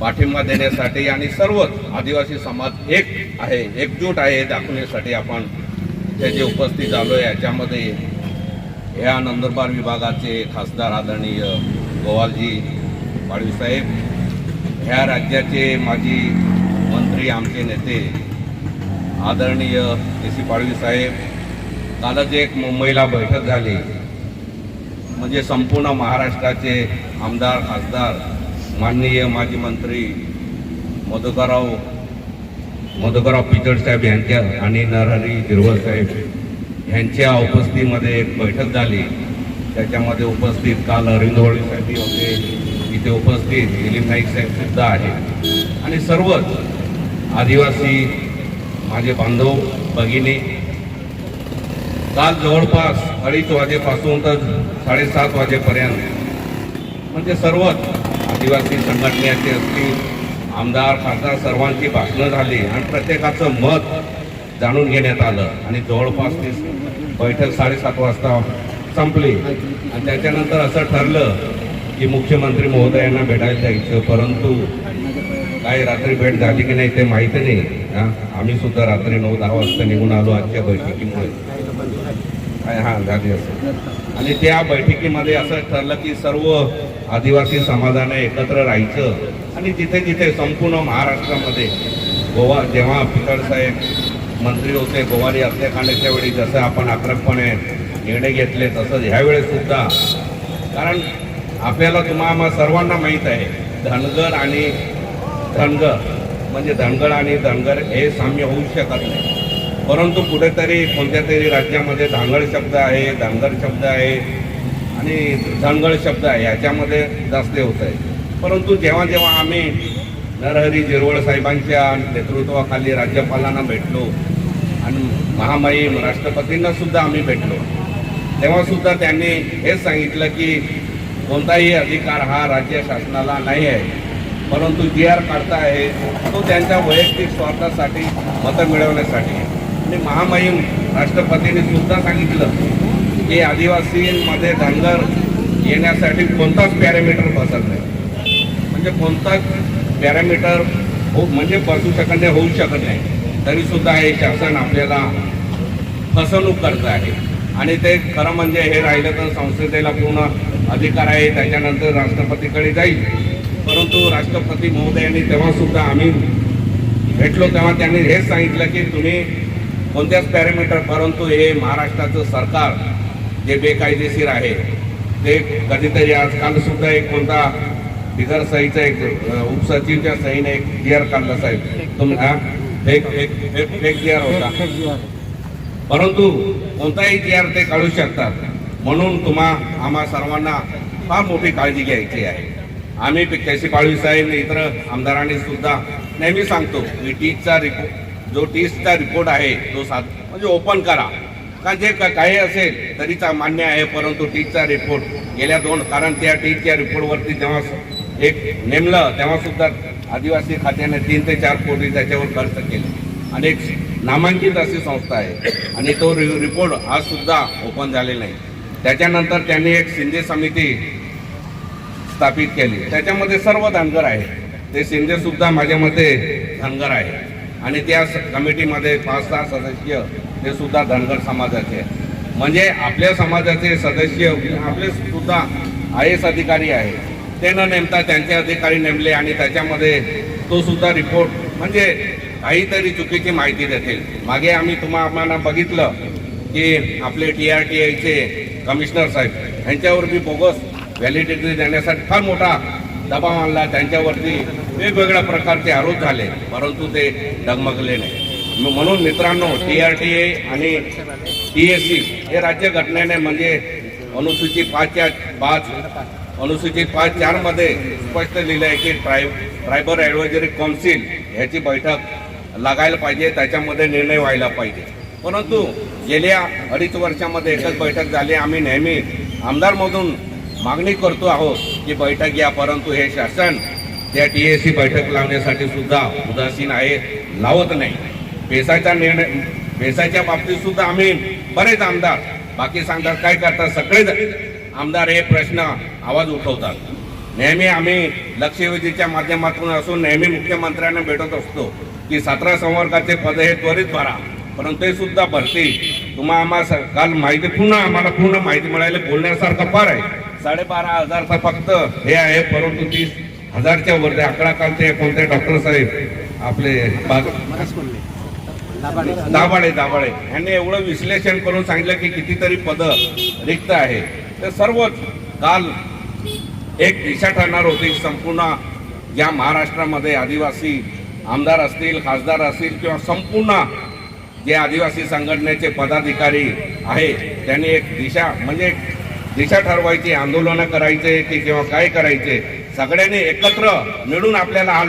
पाठिंबा देण्यासाठी आणि सर्वच आदिवासी समाज एक आहे एकजूट आहे दाखवण्यासाठी आपण त्याचे जे उपस्थित झालो याच्यामध्ये या नंदुरबार विभागाचे खासदार आदरणीय गोवालजी पाडवीसाहेब ह्या राज्याचे माजी मंत्री आमचे नेते आदरणीय ए सी पाडवीसाहेब कालच एक मुंबईला बैठक झाली. म्हणजे संपूर्ण महाराष्ट्राचे आमदार खासदार माननीय माजी मंत्री मधुकरराव मधुकरराव पिचड साहेब यांच्या आणि नरहरी हिरवळ साहेब यांच्या उपस्थितीमध्ये एक बैठक झाली. त्याच्यामध्ये उपस्थित काल अरविंद वळी साहेब होते इथे उपस्थित दिलीप नाईक साहेब सुद्धा आहे आणि सर्वच आदिवासी माझे बांधव भगिनी काल जवळपास अडीच वाजेपासून तर साडेसात वाजेपर्यंत म्हणजे सर्वच आदिवासी संघटनेचे असतील आमदार खासदार सर्वांची भाषणं झाली आणि प्रत्येकाचं मत जाणून घेण्यात आलं. आणि जवळपास ती बैठक साडेसात वाजता संपली. आणि त्याच्यानंतर असं ठरलं की मुख्यमंत्री महोदयांना भेटायला जायचं. परंतु काही रात्री भेट झाली की नाही ते माहिती नाही. आम्ही सुद्धा रात्री नऊ दहा वाजता निघून आलो आजच्या बैठकीमुळे. काय हा झाली असं आणि त्या बैठकीमध्ये असं ठरलं की सर्व आदिवासी समाजाने एकत्र राहायचं आणि जिथे जिथे संपूर्ण महाराष्ट्रामध्ये गोवा जेव्हा पितळसाहेब मंत्री होते गोवारी हत्याकांडाच्या वेळी जसं आपण आक्रमकपणे निर्णय घेतले तसंच ह्यावेळेस सुद्धा. कारण आपल्याला तुम्हा सर्वांना माहीत आहे धनगर आणि धनगर म्हणजे धनगर आणि धनगर हे साम्य होऊ शकत नाही. परंतु कुठेतरी कोणत्या तरी राज्यामध्ये धांगड शब्द आहे धनगर शब्द आहे आणि धनगड शब्द आहे याच्यामध्ये जास्त होत आहे. परंतु जेव्हा जेव्हा आम्ही नरहरी जिरवळ साहेबांच्या नेतृत्वाखाली राज्यपालांना भेटलो आणि महामहिम राष्ट्रपतींना सुद्धा आम्ही भेटलो तेव्हा सुद्धा त्यांनी हेच सांगितलं की कोणताही अधिकार हा राज्य शासनाला नाही आहे. परंतु जी आर काढता आहे तो त्यांच्या वैयक्तिक स्वार्थासाठी मतं मिळवण्यासाठी. आणि महामहिम राष्ट्रपतींनी सुद्धा सांगितलं की आदिवासींमध्ये धनगर येण्यासाठी कोणताच पॅरामीटर बसत नाही. म्हणजे कोणताच पॅरामीटर हो म्हणजे बसू शकत नाही होऊ शकत नाही. तरीसुद्धा हे शासन आपल्याला फसवणूक करत आहे. आणि ते खरं म्हणजे हे राहिलं तर संसदेला पूर्ण अधिकार आहे त्याच्यानंतर राष्ट्रपतीकडे जाईल. परंतु राष्ट्रपती महोदयांनी तेव्हासुद्धा आम्ही भेटलो तेव्हा त्यांनी हेच सांगितलं की तुम्ही कोणत्याच पॅरामीटर परंतु हे महाराष्ट्राचं सरकार जे बेकायदेशीर आहे ते कधीतरी आजकाल सुद्धा एक कोणता बिगर सहीचा एक उपसचिवच्या सहीने एक गिअर काढला साहेब. तुम्हाला हा? एक एक एक एक होता. परंतु कोणताही गिअर ते काढू शकतात. म्हणून तुम्हा आम्हा सर्वांना फार मोठी काळजी घ्यायची आहे. आम्ही केसी पाळवी साहेब इतर आमदारांनी सुद्धा नेहमी सांगतो की टीचचा रिपोर्ट जो टीचचा रिपोर्ट आहे तो सात म्हणजे ओपन करा. का जे का- काही असेल तरीचा मान्य आहे परंतु टीचचा रिपोर्ट गेल्या दोन कारण त्या टीचच्या रिपोर्टवरती जेव्हा एक नेमलं तेव्हा सुद्धा आदिवासी खात्याने तीन ते चार कोटी त्याच्यावर खर्च केले. आणि एक नामांकित अशी संस्था आहे. आणि तो रि- रिपोर्ट आज सुद्धा ओपन झालेला नाही त्याच्यानंतर त्यांनी एक शिंदे समिती स्थापित केली. त्याच्यामध्ये सर्व धनगर आहे ते शिंदेसुद्धा माझ्या मते धनगर आहे आणि त्या कमिटीमध्ये पाच सहा सदस्य ते सुद्धा धनगर समाजाचे. म्हणजे आपल्या समाजाचे सदस्य आपले सुद्धा आय एस अधिकारी आहे ते न नेमता त्यांचे अधिकारी नेमले आणि त्याच्यामध्ये तो सुद्धा रिपोर्ट म्हणजे काहीतरी चुकीची माहिती देतील. मागे आम्ही तुम्हाला बघितलं की आपले टी आर टी आयचे कमिशनर साहेब यांच्यावर बी बोगस व्हॅलिडिटी देण्यासाठी फार मोठा दबाव आणला. त्यांच्यावरती वेगवेगळ्या प्रकारचे आरोप झाले परंतु ते डगमगले नाही. म्हणून मित्रांनो टी आर टी ए आणि टी एस सी हे राज्य घटनेने म्हणजे अनुसूचित पाचच्या पाच अनुसूचित पाच चारमध्ये स्पष्ट लिहिलं आहे की ट्राय ट्रायबल ॲडवायझरी कौन्सिल ह्याची बैठक लागायला पाहिजे त्याच्यामध्ये निर्णय व्हायला पाहिजे. परंतु गेल्या अडीच वर्षामध्ये एकच बैठक झाली आम्ही नेहमी आमदारमधून मागणी करतो आहोत की बैठक घ्या परंतु हे शासन त्या टी एस सी बैठक लावण्यासाठी सुद्धा उदासीन आहे लावत नाही. बेसायचा निर्णय बेसायच्या बाबतीत सुद्धा आम्ही बरेच आमदार बाकी सांगतात काय करतात सगळेच आमदार हे प्रश्न आवाज उठवतात. नेहमी आम्ही लक्षवेधीच्या माध्यमातून असून नेहमी मुख्यमंत्र्यांना भेटत असतो की सतरा संवर्गाचे पद हे त्वरित भरा परंतु ते सुद्धा भरती तुम्हा आम्हाला स- काल माहिती पुन्हा आम्हाला पूर्ण माहिती मिळाली बोलण्यासारखं फार आहे. साडेबारा हजारचा फक्त हे आहे परंतु तीस हजारच्या वरती आकडा काल ते कोणते डॉक्टर साहेब आपले बाजू दाभाडे. दाभाडे यांनी एवढं विश्लेषण करून सांगितलं की कितीतरी पदं रिक्त आहे. तर सर्वच काल एक दिशा ठरणार होती. संपूर्ण या महाराष्ट्रामध्ये आदिवासी आमदार असतील खासदार असतील किंवा संपूर्ण जे आदिवासी संघटनेचे पदाधिकारी आहे त्यांनी एक दिशा म्हणजे एक दिशा ठरवायची आंदोलनं करायचे की किंवा काय करायचे सगळ्यांनी एकत्र मिळून आपल्याला हा